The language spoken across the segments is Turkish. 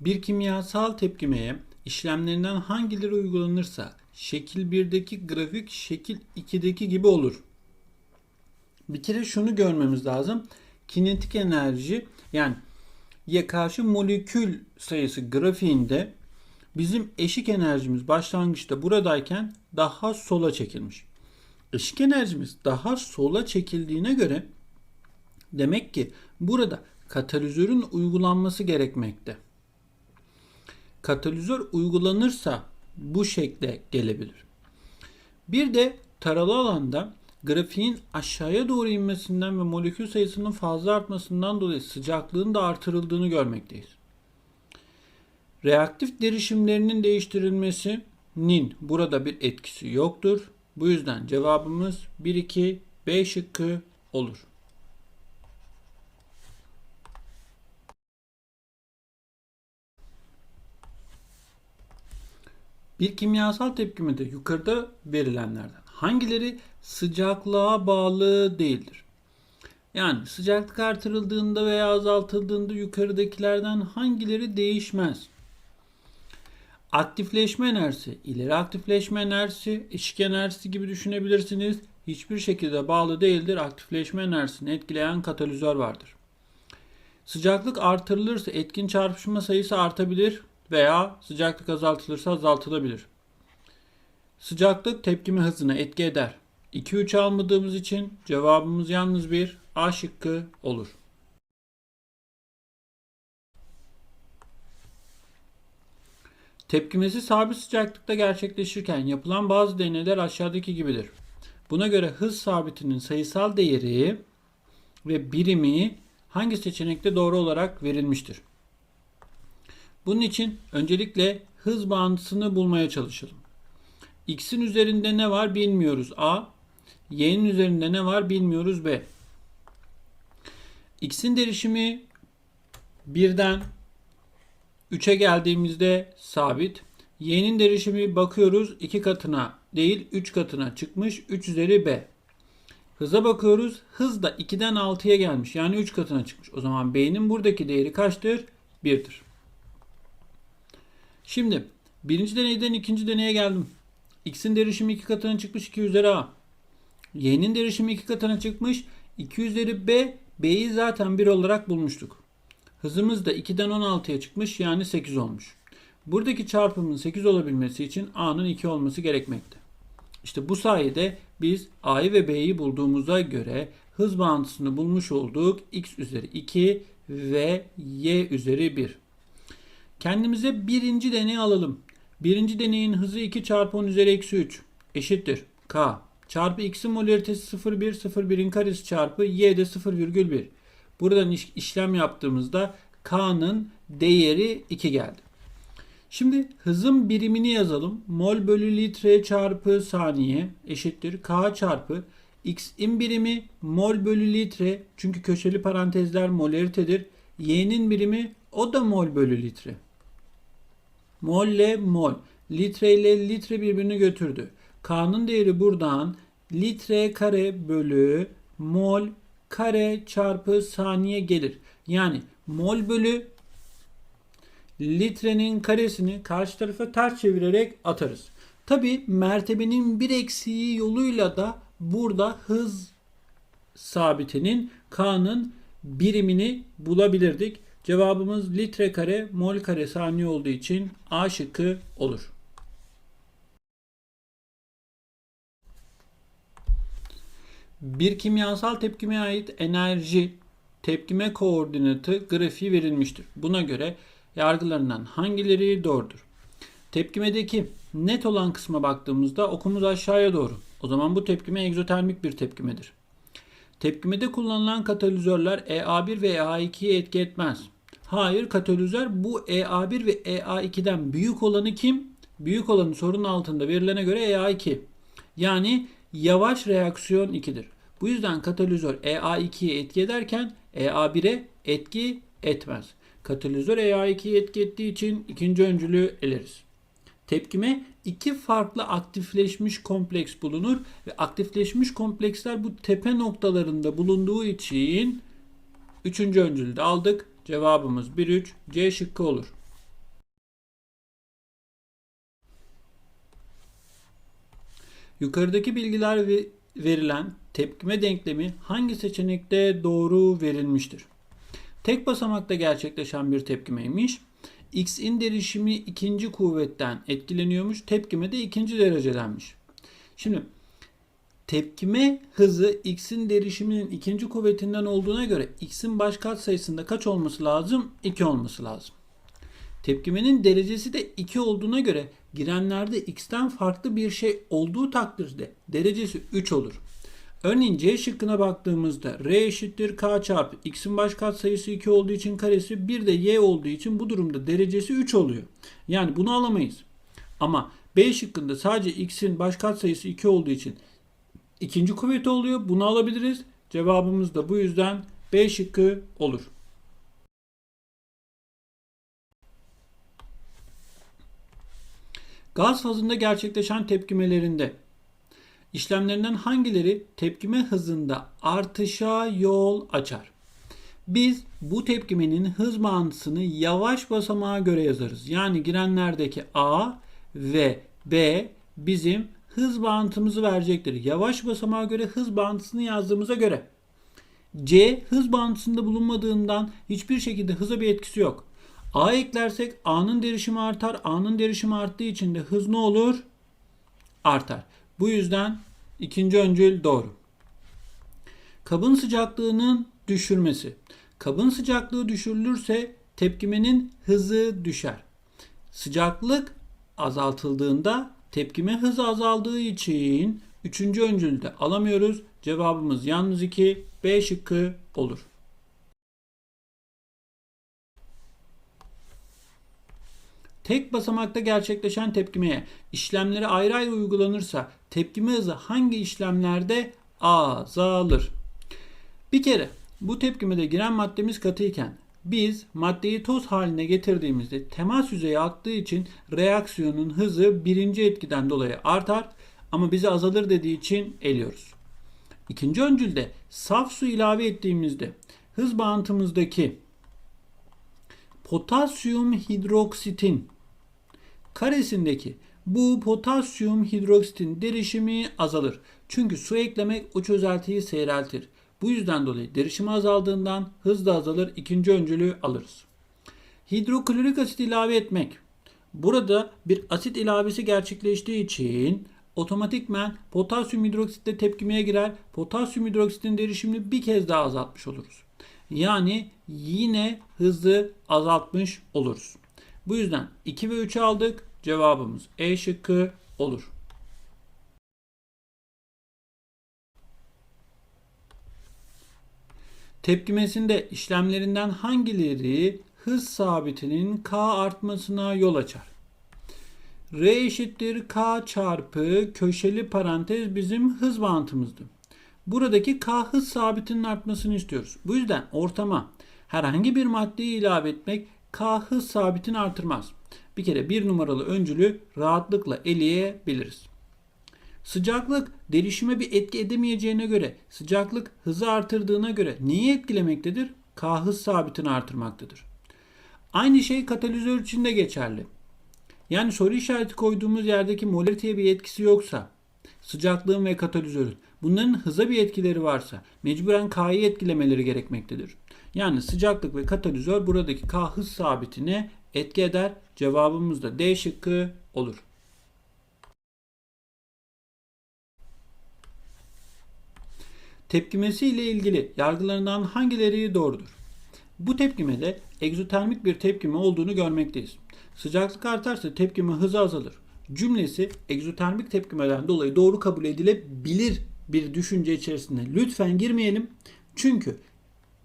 Bir kimyasal tepkimeye işlemlerinden hangileri uygulanırsa şekil 1'deki grafik şekil 2'deki gibi olur. Bir kere şunu görmemiz lazım. Kinetik enerji yani ya karşı molekül sayısı grafiğinde bizim eşik enerjimiz başlangıçta buradayken daha sola çekilmiş. Eşik enerjimiz daha sola çekildiğine göre demek ki burada katalizörün uygulanması gerekmekte. Katalizör uygulanırsa bu şekle gelebilir. Bir de taralı alanda grafiğin aşağıya doğru inmesinden ve molekül sayısının fazla artmasından dolayı sıcaklığın da artırıldığını görmekteyiz. Reaktif derişimlerinin değiştirilmesinin burada bir etkisi yoktur. Bu yüzden cevabımız 1 2 B şıkkı olur. Bir kimyasal tepkimede yukarıda verilenlerden hangileri sıcaklığa bağlı değildir? Yani sıcaklık artırıldığında veya azaltıldığında yukarıdakilerden hangileri değişmez? Aktifleşme enerjisi, ileri aktifleşme enerjisi, eşik enerjisi gibi düşünebilirsiniz. Hiçbir şekilde bağlı değildir. Aktifleşme enerjisini etkileyen katalizör vardır. Sıcaklık artırılırsa etkin çarpışma sayısı artabilir veya sıcaklık azaltılırsa azaltılabilir. Sıcaklık tepkime hızına etki eder. 2-3 almadığımız için cevabımız yalnız bir A şıkkı olur. Tepkimesi sabit sıcaklıkta gerçekleşirken yapılan bazı deneyler aşağıdaki gibidir. Buna göre hız sabitinin sayısal değeri ve birimi hangi seçenekte doğru olarak verilmiştir? Bunun için öncelikle hız bağıntısını bulmaya çalışalım. X'in üzerinde ne var bilmiyoruz A. Y'nin üzerinde ne var bilmiyoruz B. X'in derişimi birden 3'e geldiğimizde sabit. Y'nin derişimi bakıyoruz 2 katına değil 3 katına çıkmış. 3 üzeri B. Hıza bakıyoruz. Hız da 2'den 6'ya gelmiş. Yani 3 katına çıkmış. O zaman B'nin buradaki değeri kaçtır? 1'dir. Şimdi birinci deneyden ikinci deneye geldim. X'in derişimi 2 katına çıkmış 2 üzeri A. Y'nin derişimi 2 katına çıkmış 2 üzeri B. B'yi zaten 1 olarak bulmuştuk. Hızımız da 2'den 16'ya çıkmış yani 8 olmuş. Buradaki çarpımın 8 olabilmesi için A'nın 2 olması gerekmekte. İşte bu sayede biz A'yı ve B'yi bulduğumuza göre hız bağıntısını bulmuş olduk. X üzeri 2 ve Y üzeri 1. Kendimize birinci deneyi alalım. Birinci deneyin hızı 2 çarpı 10 üzeri eksi 3 eşittir. K çarpı x'in molaritesi 0,1 0,1'in karesi çarpı y de 0,1. Buradan iş, işlem yaptığımızda K'nın değeri 2 geldi. Şimdi hızın birimini yazalım. Mol bölü litre çarpı saniye eşittir. K çarpı x'in birimi mol bölü litre. Çünkü köşeli parantezler molaritedir. Y'nin birimi o da mol bölü litre. Mol ile mol. Litre ile litre birbirini götürdü. K'nın değeri buradan litre kare bölü mol kare çarpı saniye gelir. Yani mol bölü litrenin karesini karşı tarafa ters çevirerek atarız. Tabi mertebenin bir eksiği yoluyla da burada hız sabitinin K'nın birimini bulabilirdik. Cevabımız litre kare mol kare saniye olduğu için A şıkkı olur. Bir kimyasal tepkime ait enerji tepkime koordinatı grafiği verilmiştir. Buna göre yargılarından hangileri doğrudur? Tepkimedeki net olan kısma baktığımızda okumuz aşağıya doğru. O zaman bu tepkime egzotermik bir tepkimedir. Tepkimede kullanılan katalizörler EA1 ve EA2'ye etki etmez. Hayır katalizör bu EA1 ve EA2'den büyük olanı kim? Büyük olanı sorunun altında verilene göre EA2. Yani yavaş reaksiyon 2'dir. Bu yüzden katalizör EA2'ye etki ederken EA1'e etki etmez. Katalizör EA2'ye etki ettiği için ikinci öncülü eleriz. Tepkime iki farklı aktifleşmiş kompleks bulunur ve aktifleşmiş kompleksler bu tepe noktalarında bulunduğu için üçüncü öncülü de aldık. Cevabımız 1-3 C şıkkı olur. Yukarıdaki bilgiler verilen tepkime denklemi hangi seçenekte doğru verilmiştir? Tek basamakta gerçekleşen bir tepkimeymiş. X'in derişimi ikinci kuvvetten etkileniyormuş. Tepkime de ikinci derecedenmiş. Şimdi tepkime hızı x'in derişiminin ikinci kuvvetinden olduğuna göre x'in baş katsayısında kaç olması lazım? 2 olması lazım. Tepkimenin derecesi de 2 olduğuna göre girenlerde x'ten farklı bir şey olduğu takdirde derecesi 3 olur. Örneğin C şıkkına baktığımızda R eşittir K çarpı X'in baş katsayısı 2 olduğu için karesi bir de Y olduğu için bu durumda derecesi 3 oluyor. Yani bunu alamayız. Ama B şıkkında sadece X'in baş katsayısı 2 olduğu için ikinci kuvveti oluyor. Bunu alabiliriz. Cevabımız da bu yüzden B şıkkı olur. Gaz fazında gerçekleşen tepkimelerinde işlemlerinden hangileri tepkime hızında artışa yol açar? Biz bu tepkimenin hız bağıntısını yavaş basamağa göre yazarız. Yani girenlerdeki A ve B bizim hız bağıntımızı verecektir. Yavaş basamağa göre hız bağıntısını yazdığımıza göre C hız bağıntısında bulunmadığından hiçbir şekilde hıza bir etkisi yok. A eklersek A'nın derişimi artar. A'nın derişimi arttığı için de hız ne olur? Artar. Bu yüzden ikinci öncül doğru. Kabın sıcaklığının düşürmesi. Kabın sıcaklığı düşürülürse tepkimenin hızı düşer. Sıcaklık azaltıldığında tepkime hızı azaldığı için üçüncü öncülde alamıyoruz. Cevabımız yalnız 2 B şıkkı olur. Tek basamakta gerçekleşen tepkimeye işlemleri ayrı ayrı uygulanırsa tepkime hızı hangi işlemlerde azalır? Bir kere bu tepkimede giren maddemiz katıyken biz maddeyi toz haline getirdiğimizde temas yüzeyi attığı için reaksiyonun hızı birinci etkiden dolayı artar ama bize azalır dediği için eliyoruz. İkinci öncülde saf su ilave ettiğimizde hız bağıntımızdaki potasyum hidroksitin karesindeki bu potasyum hidroksitin derişimi azalır. Çünkü su eklemek o çözeltiyi seyreltir. Bu yüzden dolayı derişimi azaldığından hız da azalır. İkinci öncülü alırız. Hidroklorik asit ilave etmek. Burada bir asit ilavesi gerçekleştiği için otomatikmen potasyum hidroksitle tepkimeye girer. Potasyum hidroksitin derişimini bir kez daha azaltmış oluruz. Yani yine hızı azaltmış oluruz. Bu yüzden 2 ve 3'ü aldık. Cevabımız E şıkkı olur. Tepkimesinde işlemlerinden hangileri hız sabitinin k artmasına yol açar? R eşittir k çarpı köşeli parantez bizim hız bağıntımızdı. Buradaki k hız sabitinin artmasını istiyoruz. Bu yüzden ortama herhangi bir maddeyi ilave etmek k hız sabitini artırmaz. Bir kere bir numaralı öncülü rahatlıkla eleyebiliriz. Sıcaklık derişime bir etki edemeyeceğine göre sıcaklık hızı artırdığına göre neyi etkilemektedir? K hız sabitini artırmaktadır. Aynı şey katalizör için de geçerli. Yani soru işareti koyduğumuz yerdeki molariteye bir etkisi yoksa sıcaklığın ve katalizörün bunların hıza bir etkileri varsa mecburen K'yı etkilemeleri gerekmektedir. Yani sıcaklık ve katalizör buradaki K hız sabitine etki eder. Cevabımız da D şıkkı olur. Tepkimesi ile ilgili yargılarından hangileri doğrudur? Bu tepkimede egzotermik bir tepkime olduğunu görmekteyiz. Sıcaklık artarsa tepkime hızı azalır. Cümlesi egzotermik tepkimeden dolayı doğru kabul edilebilir bir düşünce içerisinde lütfen girmeyelim. Çünkü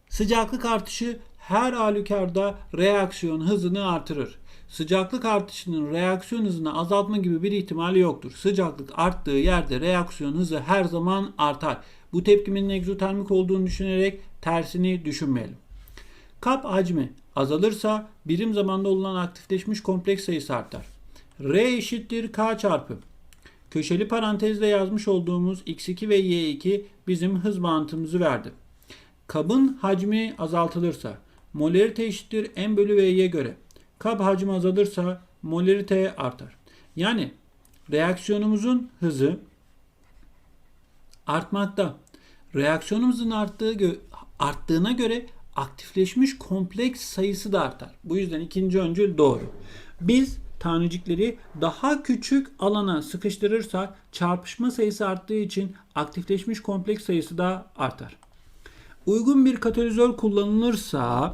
sıcaklık artışı her halükarda reaksiyon hızını artırır. Sıcaklık artışının reaksiyon hızını azaltma gibi bir ihtimali yoktur. Sıcaklık arttığı yerde reaksiyon hızı her zaman artar. Bu tepkimenin egzotermik olduğunu düşünerek tersini düşünmeyelim. Kap hacmi azalırsa birim zamanda olunan aktifleşmiş kompleks sayısı artar. R eşittir K çarpı. Köşeli parantezle yazmış olduğumuz X2 ve Y2 bizim hız bağıntımızı verdi. Kabın hacmi azaltılırsa molarite eşittir M bölü V'ye göre. Kab hacmi azalırsa molarite artar. Yani reaksiyonumuzun hızı artmakta. Reaksiyon hızının arttığı gö- arttığına göre aktifleşmiş kompleks sayısı da artar. Bu yüzden ikinci öncül doğru. Biz tanecikleri daha küçük alana sıkıştırırsak çarpışma sayısı arttığı için aktifleşmiş kompleks sayısı da artar. Uygun bir katalizör kullanılırsa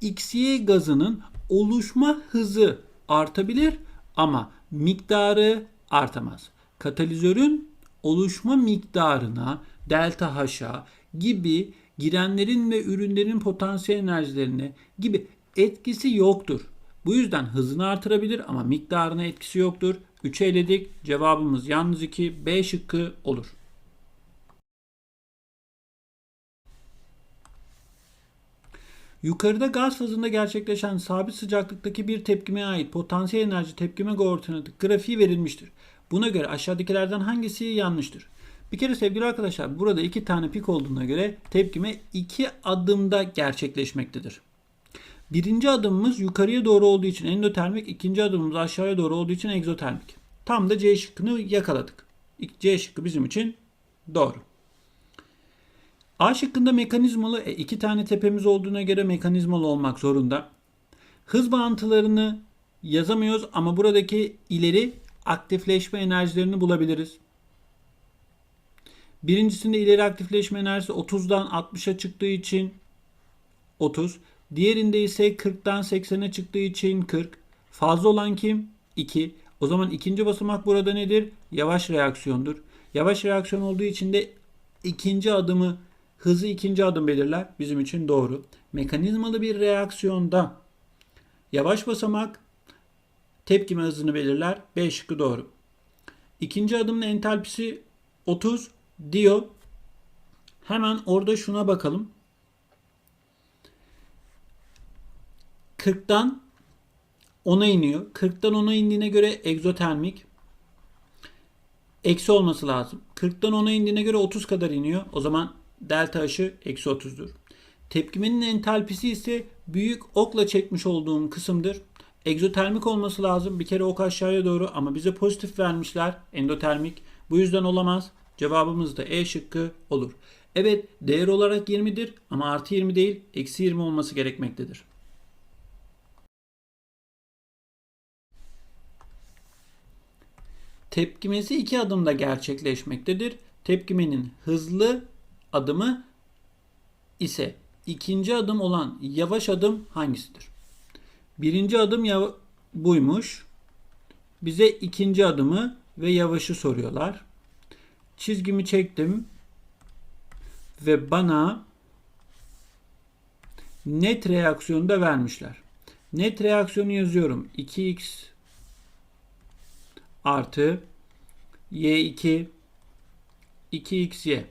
XY gazının oluşma hızı artabilir ama miktarı artamaz. Katalizörün oluşma miktarına delta H'a gibi girenlerin ve ürünlerin potansiyel enerjilerine gibi etkisi yoktur. Bu yüzden hızını artırabilir ama miktarına etkisi yoktur. 3'e eledik. Cevabımız yalnız 2 B şıkkı olur. Yukarıda gaz fazında gerçekleşen sabit sıcaklıktaki bir tepkimeye ait potansiyel enerji tepkime koordinatı grafiği verilmiştir. Buna göre aşağıdakilerden hangisi yanlıştır? Bir kere sevgili arkadaşlar burada iki tane pik olduğuna göre tepkime iki adımda gerçekleşmektedir. Birinci adımımız yukarıya doğru olduğu için endotermik, ikinci adımımız aşağıya doğru olduğu için egzotermik. Tam da C şıkkını yakaladık. C şıkkı bizim için doğru. A şıkkında mekanizmalı, e, iki tane tepemiz olduğuna göre mekanizmalı olmak zorunda. Hız bağıntılarını yazamıyoruz ama buradaki ileri aktifleşme enerjilerini bulabiliriz. Birincisinde ileri aktifleşme enerjisi 30'dan 60'a çıktığı için 30. Diğerinde ise 40'tan 80'e çıktığı için 40. Fazla olan kim? 2. O zaman ikinci basamak burada nedir? Yavaş reaksiyondur. Yavaş reaksiyon olduğu için de ikinci adımı hızı ikinci adım belirler. Bizim için doğru. Mekanizmalı bir reaksiyonda yavaş basamak tepkime hızını belirler. B şıkkı doğru. İkinci adımın entalpisi 30 diyor. Hemen orada şuna bakalım. 40'tan 10'a iniyor. 40'tan 10'a indiğine göre egzotermik. Eksi olması lazım. 40'tan 10'a indiğine göre 30 kadar iniyor. O zaman delta H'ı eksi 30'dur. Tepkimenin entalpisi ise büyük okla çekmiş olduğum kısımdır. Egzotermik olması lazım. Bir kere ok aşağıya doğru ama bize pozitif vermişler. Endotermik. Bu yüzden olamaz. Cevabımız da E şıkkı olur. Evet değer olarak 20'dir ama artı 20 değil eksi 20 olması gerekmektedir. Tepkimesi iki adımda gerçekleşmektedir. Tepkimenin hızlı adımı ise ikinci adım olan yavaş adım hangisidir? Birinci adım buymuş. Bize ikinci adımı ve yavaşı soruyorlar. Çizgimi çektim ve bana net reaksiyonu da vermişler. Net reaksiyonu yazıyorum. 2x artı y2 2xy.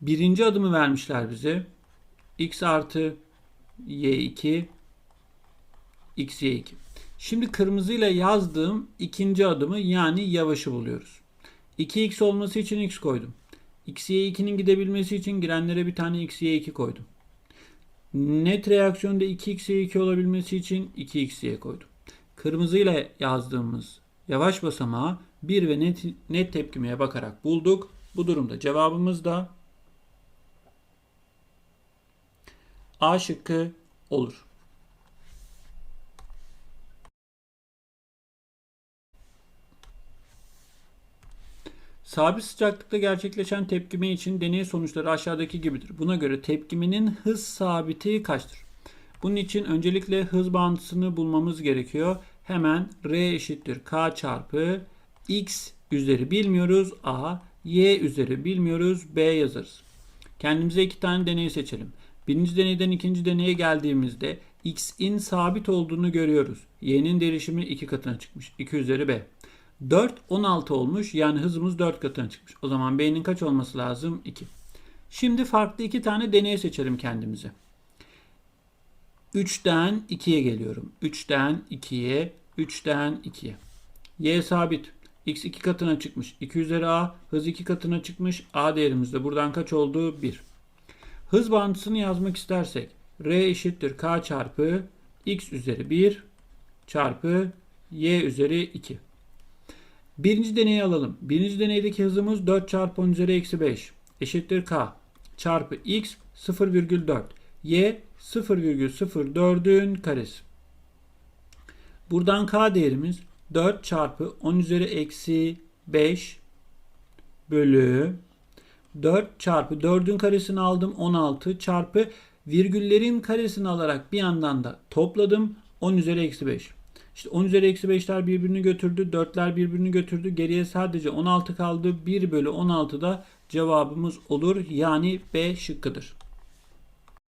Birinci adımı vermişler bize. x artı y2 xy2. Şimdi kırmızıyla yazdığım ikinci adımı yani yavaşı buluyoruz. 2x olması için x koydum. xy2'nin gidebilmesi için girenlere bir tane xy2 koydum. Net reaksiyonda 2xy2 olabilmesi için 2xy koydum. Kırmızıyla yazdığımız yavaş basamağı 1 ve net, net tepkimeye bakarak bulduk. Bu durumda cevabımız da A şıkkı olur. Sabit sıcaklıkta gerçekleşen tepkime için deney sonuçları aşağıdaki gibidir. Buna göre tepkimenin hız sabiti kaçtır? Bunun için öncelikle hız bağıntısını bulmamız gerekiyor. Hemen R eşittir K çarpı X üzeri bilmiyoruz A, Y üzeri bilmiyoruz B yazarız. Kendimize iki tane deney seçelim. Birinci deneyden ikinci deneye geldiğimizde X'in sabit olduğunu görüyoruz. Y'nin derişimi iki katına çıkmış. 2 üzeri B. 4 16 olmuş. Yani hızımız 4 katına çıkmış. O zaman B'nin kaç olması lazım? 2. Şimdi farklı iki tane deney seçelim kendimize. 3'ten 2'ye geliyorum. 3'ten 2'ye, 3'ten 2'ye. Y sabit. X 2 katına çıkmış. 2 üzeri A. Hız 2 katına çıkmış. A değerimiz de buradan kaç oldu? 1. Hız bağıntısını yazmak istersek R eşittir K çarpı X üzeri 1 çarpı Y üzeri 2. Birinci deneyi alalım. Birinci deneydeki hızımız 4 çarpı 10 üzeri eksi 5 eşittir k çarpı x 0,4 y 0,04'ün karesi. Buradan k değerimiz 4 çarpı 10 üzeri eksi 5 bölü 4 çarpı 4'ün karesini aldım 16 çarpı virgüllerin karesini alarak bir yandan da topladım 10 üzeri eksi 5. İşte 10 üzeri eksi 5'ler birbirini götürdü. 4'ler birbirini götürdü. Geriye sadece 16 kaldı. 1 bölü 16 da cevabımız olur. Yani B şıkkıdır.